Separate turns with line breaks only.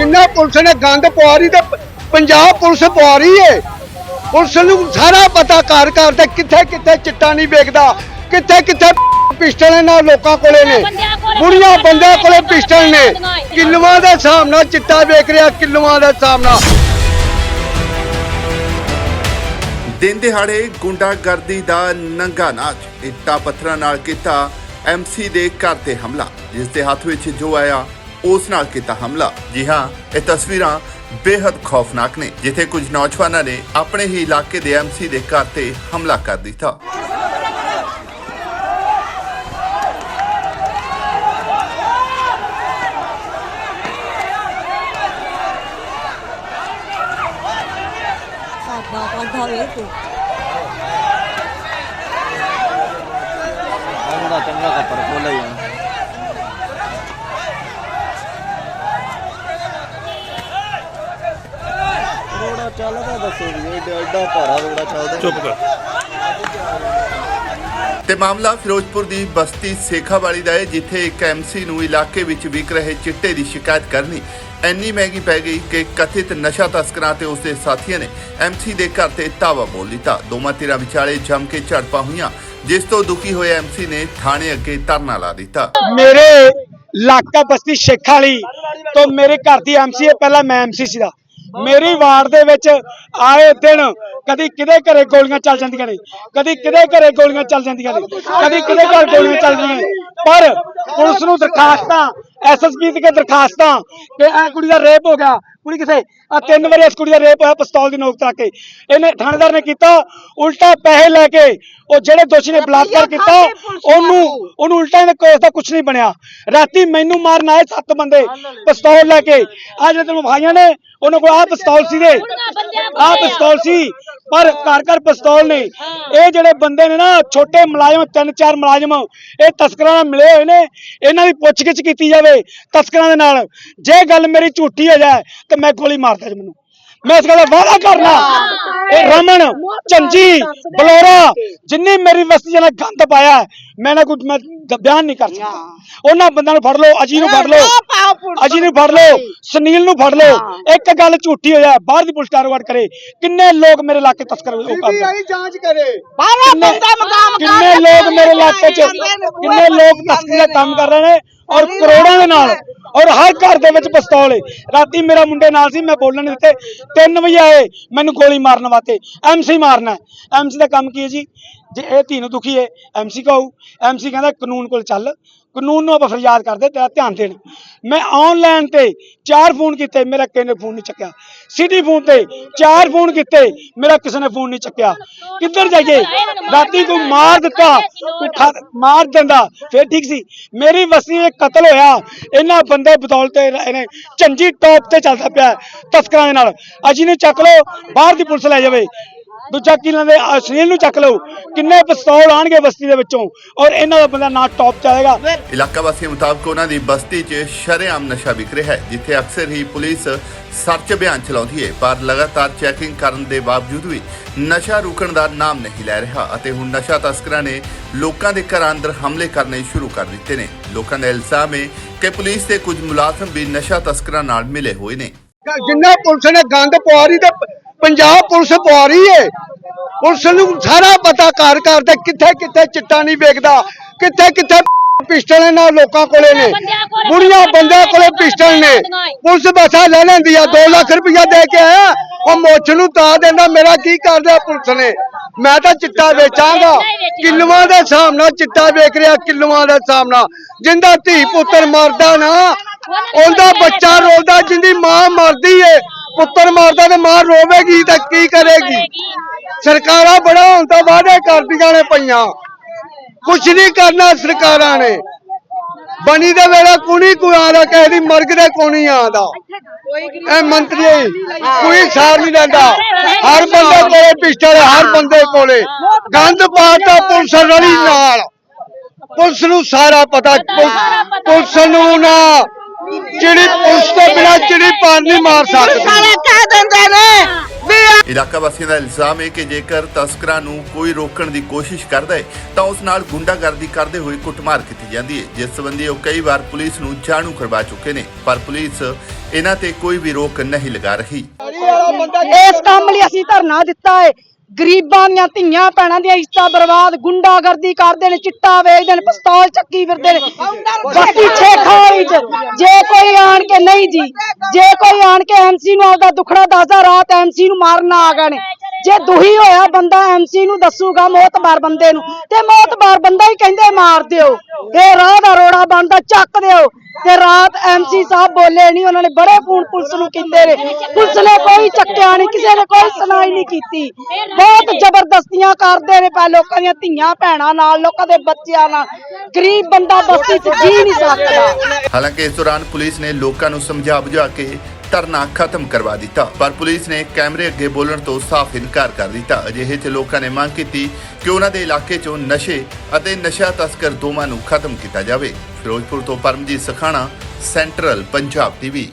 ਜਿੰਨਾ ਪੁਲਿਸ ਨੇ ਗੰਦ ਪਵਾ ਤੇ ਪੰਜਾਬ ਪੁਲਿਸ ਪਵਾ ਏ। ਪੁਲਿਸ ਨੂੰ ਸਾਰਾ ਪਤਾ ਘਰ ਘਰ ਤੇ ਕਿੱਥੇ ਕਿੱਥੇ ਚਿੱਟਾ ਨਹੀਂ ਵੇਖਦਾ, ਕਿੱਥੇ ਕਿੱਥੇ ਪਿਸਟਲ ਇਹਨਾਂ ਲੋਕਾਂ ਕੋਲੇ ਨੇ। ਬੁੜੀਆਂ ਬੰਦਿਆਂ ਕੋਲੇ ਪਿਸਟਲ ਨੇ। ਕਿਲੋਆਂ ਦੇ ਹਿਸਾਬ ਚਿੱਟਾ ਵੇਖ ਰਿਹਾ, ਕਿਲੋਆਂ ਦੇ ਹਿਸਾਬ ਨਾਲ।
ਦਿਨ ਦਿਹਾੜੇ ਗੁੰਡਾਗਰਦੀ ਦਾ ਨੰਗਾ ਨਾਚ, ਇੱਟਾਂ ਪੱਥਰਾਂ ਨਾਲ ਕੀਤਾ ਐਮਸੀ ਦੇ ਘਰ ਤੇ ਹਮਲਾ, ਜਿਸ ਦੇ ਹੱਥ ਵਿੱਚ ਜੋ ਆਇਆ ਉਸ ਨਾਲ ਕੀਤਾ ਹਮਲਾ। ਜੀ ਹਾਂ, ਇਹ ਤਸਵੀਰਾਂ ਬੇहद ਖੌਫਨਾਕ ਨੇ, ਜਿੱਥੇ ਕੁਝ ਨੌਜਵਾਨਾਂ ਨੇ ਆਪਣੇ ਹੀ ਇਲਾਕੇ ਦੇ ਐਮਸੀ ਦੇ ਘਰ ਤੇ ਹਮਲਾ ਕਰ ਦਿੱਤਾ
ਸਾਡਾ ਕਾਢਾ ਵੇ ਤੂੰ
ਚੰਗਾ ਚੰਗਾ ਕੱਪੜ ਖੋਲੇ ਜਾਣ ਰੋੜਾ ਚੱਲਦਾ ਦੱਸੋ ਜੀ ਏਡਾ ਏਡਾ ਭਾਰਾ ਰੋੜਾ ਚੱਲਦਾ ਚੁੱਪ ਕਰ।
ਤੇ ਮਾਮਲਾ ਫਿਰੋਜ਼ਪੁਰ ਦੀ ਬਸਤੀ ਸੇਖਾਵਾਲੀ ਦਾ ਹੈ ਜਿੱਥੇ ਇੱਕ ਐਮਸੀ ਨੂੰ ਇਲਾਕੇ ਵਿੱਚ ਵਿਕ ਰਹੇ ਚਿੱਟੇ ਦੀ ਸ਼ਿਕਾਇਤ ਕਰਨੀ ਇੰਨੀ ਮਹਿੰਗੀ ਪੈ ਗਈ ਕਿ ਕਥਿਤ ਨਸ਼ਾ ਤਸਕਰਾਂ ਤੇ ਉਸਦੇ ਸਾਥੀਆਂ ਨੇ ਐਮਸੀ ਦੇ ਘਰ ਤੇ ਧਾਵਾ ਬੋਲ ਦਿੱਤਾ ਦੋਵਾਂ ਧਿਰਾਂ ਵਿਚਾਲੇ ਜੰਮ ਕੇ ਝੜਪਾਂ ਹੋਈਆਂ ਜਿਸ ਤੋਂ ਦੁਖੀ ਹੋਏ ਐਮਸੀ ਨੇ ਥਾਣੇ ਅੱਗੇ ਧਰਨਾ ਲਾ ਦਿੱਤਾ।
ਮੇਰੇ ਇਲਾਕਾ ਬਸਤੀ ਸ਼ੇਖਾਂ ਵਾਲੀ ਤੋਂ ਮੇਰੇ ਘਰ ਦੀ ਐਮਸੀ ਹੈ ਪਹਿਲਾਂ ਮੈਂ ਐਮਸੀ ਸੀਗਾ। ਮੇਰੀ ਵਾਰਡ ਦੇ ਵਿੱਚ ਆਏ ਦਿਨ ਕਦੀ ਕਿਹਦੇ ਘਰੇ ਗੋਲੀਆਂ ਚੱਲ ਜਾਂਦੀਆਂ ਨੇ, ਕਦੀ ਕਿਹਦੇ ਘਰੇ ਗੋਲੀਆਂ ਚੱਲ ਜਾਂਦੀਆਂ ਨੇ, ਕਦੀ ਕਿਹਦੇ ਘਰ ਗੋਲੀਆਂ ਚੱਲਦੀਆਂ ਨੇ। ਪਰ ਪੁਲਿਸ ਨੂੰ ਦਰਖਾਸਤਾਂ ਐਸਐਸਪੀ ਦੇ ਦਰਖਾਸਤਾਂ ਕਿ ਇਹ ਕੁੜੀ ਦਾ ਰੇਪ ਹੋ ਗਿਆ। ਕੁੜੀ ਕਿਥੇ ਆ ਤਿੰਨ ਵਾਰੀ ਇਸ ਕੁੜੀ ਦਾ ਰੇਪ ਹੋਇਆ ਪਿਸਤੌਲ ਦੀ ਨੋਕ ਤੇ ਰੱਖ ਕੇ। ਇਹਨੇ ਥਾਣੇਦਾਰ ਨੇ ਕੀਤਾ ਉਲਟਾ ਪੈਸੇ ਲੈ ਕੇ ਉਹ ਜਿਹੜੇ ਦੋਸ਼ੀ ਨੇ ਬਲਾਤਕਾਰ ਕੀਤਾ ਉਹਨੂੰ ਉਹਨੂੰ ਉਲਟਾ ਇਹਦੇ ਕੋਲ ਦਾ ਕੁਝ ਨਹੀਂ ਬਣਿਆ। ਰਾਤੀ ਮੈਨੂੰ ਮਾਰਨ ਆਏ ਸੱਤ ਬੰਦੇ ਪਿਸਤੌਲ ਲੈ ਕੇ। ਆ ਜਿਹੜੇ ਤੈਨੂੰ ਭਾਈਆਂ ਨੇ ਉਹਨਾਂ ਕੋਲ ਆ ਪਿਸਤੌਲ ਸੀ ਦੇ ਆ ਪਿਸਤੌਲ ਸੀ। ਪਰ ਘਰ ਘਰ ਪਿਸਤੌਲ ਨੇ ਇਹ ਜਿਹੜੇ ਬੰਦੇ ਨੇ ਨਾ ਛੋਟੇ ਮੁਲਾਜ਼ਮ ਤਿੰਨ ਚਾਰ ਮੁਲਾਜ਼ਮ ਇਹ ਤਸਕਰਾਂ ਨਾਲ ਮਿਲੇ ਹੋਏ ਨੇ। ਇਹਨਾਂ ਦੀ ਪੁੱਛਗਿੱਛ ਕੀਤੀ ਜਾਵੇ ਤਸਕਰਾਂ ਦੇ ਨਾਲ। ਜੇ ਗੱਲ ਮੇਰੀ ਝੂਠੀ ਹੋ ਜਾਏ ਤੇ ਮੈਂ ਗੋਲੀ ਮਾਰਦਾ ਜੀ ਮੈਨੂੰ। ਮੈਂ ਇਸ ਗੱਲ ਦਾ ਵਾਅਦਾ ਕਰਨਾ। ਇਹ ਰਮਨ ਚੰਜੀ ਬਲੋਰਾ ਜਿੰਨੀ ਮੇਰੀ ਬਸਤੀ ਜਨਾ ਗੰਦ ਪਾਇਆ ਮੈਂ ਨਾ ਕੁਝ ਬਿਆਨ ਨਹੀਂ ਕਰ ਸਕਦਾ। ਉਹਨਾਂ ਬੰਦਿਆਂ ਨੂੰ ਫੜ ਲਓ ਅਜੀ ਨੂੰ ਫੜ ਲਓ ਅਜੀ ਨੂੰ ਫੜ ਲਓ ਸੁਨੀਲ ਨੂੰ ਫੜ ਲਓ। ਇੱਕ ਗੱਲ ਝੂਠੀ ਹੋ ਜਾਏ ਬਾਹਰ ਦੀ ਪੁਲਿਸ ਕਾਰਵਾਈ ਕਰੇ। ਕਿੰਨੇ ਲੋਕ ਮੇਰੇ ਇਲਾਕੇ ਤਸਕਰ ਉਹ ਕਰਦੇ?
ਜਾਂਚ ਕਰੇ।
ਬਾਹਰੋਂ ਬੰਦਾ ਮਕਾਮ
ਕਿੰਨੇ ਲੋਕ ਮੇਰੇ ਇਲਾਕੇ 'ਚ ਕਿੰਨੇ ਲੋਕ ਤਸਕਰੀ ਦਾ ਕੰਮ ਕਰ ਰਹੇ ਨੇ? ਔਰ ਕਰੋੜਾਂ ਦੇ ਨਾਲ ਔਰ ਹਰ ਘਰ ਦੇ ਵਿੱਚ ਪਿਸਤੌਲ ਏ। ਰਾਤੀ ਮੇਰਾ ਮੁੰਡੇ ਨਾਲ ਸੀ ਮੈਂ ਬੋਲਣ ਦਿੱਤੇ। 3 ਵਜੇ ਆਏ ਮੈਨੂੰ ਗੋਲੀ ਮਾਰਨ ਵਾਸਤੇ। ਐਮਸੀ ਮਾਰਨਾ ਐਮਸੀ ਦਾ ਕੰਮ ਕੀ ਹੈ ਜੀ? ਜੇ ਇਹ ਧੀ ਨੂੰ ਦੁਖੀ ਹੈ ਐਮਸੀ ਕਹੂ। ਐਮਸੀ ਕਹਿੰਦਾ ਕਾਨੂੰਨ ਕੋਲ ਚੱਲ। ਕਾਨੂੰਨ ਨੂੰ ਆਪਾਂ ਫਰਿਆਦ ਕਰਦੇ ਤੇਰਾ ਧਿਆਨ ਦੇਣ। ਮੈਂ ਆਨਲਾਈਨ ਤੇ ਚਾਰ ਫੋਨ ਕੀਤੇ, ਮੇਰਾ ਕਿਸੇ ਨੇ ਫੋਨ ਨਹੀਂ ਚੱਕਿਆ। ਸਿਟੀ ਫੋਨ ਤੇ ਚਾਰ ਫੋਨ ਕੀਤੇ, ਮੇਰਾ ਕਿਸੇ ਨੇ ਫੋਨ ਨਹੀਂ ਚੱਕਿਆ। ਕਿੱਧਰ ਜਾਈਏ? ਰਾਤੀ ਕੋਈ ਮਾਰ ਦਿੱਤਾ, ਕੋਈ ਮਾਰ ਦਿੰਦਾ, ਫੇਰ ਠੀਕ ਸੀ। ਮੇਰੀ ਵਸਤੀ ਵਿੱਚ ਕਤਲ ਹੋਇਆ। ਇਹਨਾਂ ਬੰਦੇ ਬਦੌਲਤ ਇਹਨੇ ਝੰਜੀ ਟੌਪ ਤੇ ਚੱਲਦਾ ਪਿਆ ਤਸਕਰਾਂ ਦੇ ਨਾਲ। ਅਜੀ ਨੂੰ ਚੱਕ ਲਓ, ਬਾਹਰ ਦੀ ਪੁਲਿਸ ਲੈ ਜਾਵੇ। ਦੂਜਾ ਕੀ ਲੈਂਦੇ ਆ, ਸੁਨੀਲ ਨੂੰ ਚੱਕ ਲਓ ਕਿੰਨੇ ਪਿਸਤੌਲ ਆਣਗੇ ਬਸਤੀ ਦੇ ਵਿੱਚੋਂ ਔਰ ਇਹਨਾਂ ਦਾ ਬੰਦਾ ਨਾ ਟੌਪ ਚਾਹੇਗਾ
ਇਲਾਕਾ ਵਾਸੀਆਂ ਮੁਤਾਬਕ ਉਹਨਾਂ ਦੀ ਬਸਤੀ 'ਚ ਸ਼ਰੇਆਮ ਨਸ਼ਾ ਵਿਕ ਰਿਹਾ ਹੈ ਜਿੱਥੇ ਅਕਸਰ ਹੀ ਪੁਲਿਸ ਸਰਚ ਅਭਿਆਨ ਚਲਾਉਂਦੀ ਹੈ ਪਰ ਲਗਾਤਾਰ ਚੈਕਿੰਗ ਕਰਨ ਦੇ ਬਾਵਜੂਦ ਵੀ ਨਸ਼ਾ ਰੁਕਣ ਦਾ ਨਾਮ ਨਹੀਂ ਲੈ ਰਿਹਾ ਅਤੇ ਹੁਣ ਨਸ਼ਾ ਤਸਕਰਾਂ ਨੇ ਲੋਕਾਂ ਦੇ ਘਰਾਂ ਅੰਦਰ ਹਮਲੇ ਕਰਨੇ ਸ਼ੁਰੂ ਕਰ ਦਿੱਤੇ ਨੇ। ਲੋਕਾਂ ਦਾ ਇਲਜ਼ਾਮ ਹੈ ਕਿ ਪੁਲਿਸ ਦੇ ਕੁਝ ਮੁਲਾਜ਼ਮ ਵੀ ਨਸ਼ਾ ਤਸਕਰਾਂ ਨਾਲ ਮਿਲੇ ਹੋਏ ਨੇ।
ਜਿੰਨਾ ਪੁਲਿਸ ਨੇ ਗੰਦ ਪਵਾ ਰਹੀ ਤੇ ਪੰਜਾਬ ਪੁਲਿਸ ਪਵਾ ਰਹੀ ਏ। ਪੁਲਿਸ ਨੂੰ ਸਾਰਾ ਪਤਾ ਘਰ ਘਰ ਤੇ ਕਿੱਥੇ ਕਿੱਥੇ ਚਿੱਟਾ ਨਹੀਂ ਵੇਖਦਾ, ਕਿੱਥੇ ਕਿੱਥੇ ਪਿਸਟਲ ਇਹਨਾਂ ਲੋਕਾਂ ਕੋਲੇ ਨੇ। ਬੁੜੀਆਂ ਬੰਦਿਆਂ ਕੋਲੇ ਪਿਸਟਲ ਨੇ। ਪੁਲਿਸ ਬਸਾ ਲੈ ਲੈਂਦੀ ਆ 2 ਲੱਖ ਰੁਪਇਆ ਦੇ ਕੇ ਆਇਆ, ਉਹ ਮੁੱਛ ਨੂੰ ਤਾ ਦਿੰਦਾ, ਮੇਰਾ ਕੀ ਕਰਦਾ ਪੁਲਿਸ ਨੇ? ਮੈਂ ਤਾਂ ਚਿੱਟਾ ਵੇਚਾਂਗਾ। ਕਿਲੋਆਂ ਦੇ ਹਿਸਾਬ ਨਾਲ ਚਿੱਟਾ ਵੇਚ ਰਿਹਾ, ਕਿਲੋਆਂ ਦੇ ਹਿਸਾਬ ਨਾਲ। ਜਿੰਦਾ ਧੀ ਪੁੱਤਰ ਮਰਦਾ ਨਾ, ਉਹਦਾ ਬੱਚਾ ਰੋਲਦਾ, ਜਿੰਦੀ ਮਾਂ ਮਰਦੀ ਏ। ਪੁੱਤਰ ਮਾਰਦਾ ਤੇ ਮਾਂ ਰੋਵੇਗੀ ਤਾਂ ਕੀ ਕਰੇਗੀ? ਸਰਕਾਰਾਂ ਬੜਾ ਹੁਣ ਤਾਂ ਵਾਅਦੇ ਕਰਦੀਆਂ ਨੇ ਪਈਆਂ। ਕੁਛ ਨਹੀਂ ਕਰਨਾ ਸਰਕਾਰਾਂ ਨੇ। ਬਣੀ ਦੇ ਵੇਲੇ ਕੁਣੀ ਕੋਈ ਆਦਾ ਕਿਸੇ ਮਰਗ ਦੇ ਕੋਣੀ ਆਦਾ ਇਹ ਮੰਤਰੀ ਕੋਈ ਸਾਰ ਨਹੀਂ ਲੈਂਦਾ ਹਰ ਬੰਦੇ ਕੋਲੇ ਪਿਸਟਲ ਹਰ ਬੰਦੇ ਕੋਲੇ। ਗੰਦ ਪਾਤਾ ਪੁਲਿਸ ਰਲੀ ਨਾਲ। ਪੁਲਿਸ ਨੂੰ ਸਾਰਾ ਪਤਾ ਪੁਲਿਸ ਨੂੰ ਨਾ ਜਿਹੜੀ ਪੁਲਿਸ ਤੋਂ ਬਿਨਾ ਚਿੜੀ ਪਾਰ ਨਹੀਂ ਮਾਰ ਸਕਦੀ।
ਸਾਰੇ ਕਹਿ ਦਿੰਦੇ ਨੇ ਵੀ
ਇਲਾਕਾ ਵਾਸੀਆਂ ਦਾ ਇਲਜ਼ਾਮ ਹੈ ਕਿ ਜੇਕਰ ਤਸਕਰਾਂ ਨੂੰ ਕੋਈ ਰੋਕਣ ਦੀ ਕੋਸ਼ਿਸ਼ ਕਰਦਾ ਹੈ ਤਾਂ ਉਸ ਨਾਲ ਗੁੰਡਾਗਰਦੀ ਕਰਦੇ ਹੋਏ ਕੁੱਟਮਾਰ ਕੀਤੀ ਜਾਂਦੀ ਹੈ। ਜਿਸ ਸੰਬੰਧੀ ਉਹ ਕਈ ਵਾਰ ਪੁਲਿਸ ਨੂੰ ਜਾਣੂ ਕਰਵਾ ਚੁੱਕੇ ਨੇ ਪਰ ਪੁਲਿਸ ਇਹਨਾਂ ਤੇ ਕੋਈ ਵੀ ਰੋਕ ਨਹੀਂ ਲਗਾ ਰਹੀ।
ਇਸ ਕੰਮ ਲਈ ਅਸੀਂ ਧਰਨਾ ਦਿੱਤਾ ਹੈ। ਗਰੀਬਾਂ ਦੀਆਂ ਧੀਆਂ ਭੈਣਾਂ ਦੀਆਂ ਇੱਜ਼ਤਾਂ ਬਰਬਾਦ, ਗੁੰਡਾਗਰਦੀ ਕਰਦੇ ਨੇ, ਚਿੱਟਾ ਵੇਚਦੇ ਨੇ, ਪਿਸਤੌਲ ਚੱਕੀ ਫਿਰਦੇ ਨੇ। ਬਾਕੀ ਛੇਖਾਲੀ ਚ, ਜੇ ਕੋਈ ਆਣ ਕੇ ਨਹੀਂ ਜੀ, ਜੇ ਕੋਈ ਆਣ ਕੇ ਐਮਸੀ ਨੂੰ ਆਪਦਾ ਦੁਖੜਾ ਦੱਸਦਾ, ਰਾਤ ਐਮਸੀ ਨੂੰ ਮਾਰਨ ਆ ਗਏ ਨੇ। ਜੇ ਦੁਹੀ ਹੋਇਆ ਬੰਦਾ ਐਮਸੀ ਨੂੰ ਦੱਸੂਗਾ, ਮੌਤਬਾਰ ਬੰਦੇ ਨੂੰ, ਤੇ ਮੌਤਬਾਰ ਬੰਦਾ ਹੀ ਕਹਿੰਦੇ ਮਾਰ ਦਿਓ। ਇਹ ਰਾਹ ਦਾ ਬਣਦਾ ਚੱਕ ਦਿਓ। ਤੇ ਰਾਤ ਐਮਸੀ ਸਾਹਿਬ ਬੋਲੇ ਨਹੀਂ ਉਹਨਾਂ ਨੇ ਬੜੇ ਫੋਨ ਪੁਲਿਸ ਨੂੰ ਕੀਤੇ ਨੇ। ਪੁਲਿਸ ਨੇ ਕੋਈ ਚੱਕਿਆ ਨਹੀਂ ਕਿਸੇ ਨੇ ਕੋਈ ਸੁਣਾਈ ਨਹੀਂ ਕੀਤੀ। ਬਹੁਤ ਜ਼ਬਰਦਸਤੀਆਂ ਕਰਦੇ ਨੇ ਪਾ ਲੋਕਾਂ ਦੀਆਂ ਧੀਆਂ ਭੈਣਾਂ ਨਾਲ, ਲੋਕਾਂ ਦੇ ਬੱਚਿਆਂ ਨਾਲ। ਗਰੀਬ ਬੰਦਾ ਬਸਤੀ 'ਚ ਜੀ ਨਹੀਂ ਸਕਦਾ।
ਹਾਲਾਂਕਿ ਇਸ ਦੌਰਾਨ ਪੁਲਿਸ ਨੇ ਲੋਕਾਂ ਨੂੰ ਸਮਝਾ ਬੁਝਾ ਕੇ ਧਰਨਾ ਖਤਮ ਕਰਵਾ ਦਿੱਤਾ। ਪਰ ਪੁਲਿਸ ਨੇ ਕੈਮਰੇ ਅੱਗੇ ਬੋਲਣ ਤੋਂ ਸਾਫ਼ ਇਨਕਾਰ ਕਰ ਦਿੱਤਾ। ਅਜਿਹੇ 'ਚ ਲੋਕਾਂ ਨੇ ਮੰਗ ਕੀਤੀ ਕਿ ਉਹਨਾਂ ਦੇ ਇਲਾਕੇ 'ਚੋਂ ਨਸ਼ੇ ਅਤੇ ਨਸ਼ਾ ਤਸਕਰ ਦੋਵਾਂ ਨੂੰ ਖਤਮ ਕੀਤਾ ਜਾਵੇ। ਫਿਰੋਜ਼ਪੁਰ ਤੋਂ ਪਰਮਜੀਤ ਸਖਾਣਾ, ਸੈਂਟਰਲ ਪੰਜਾਬ ਟੀਵੀ।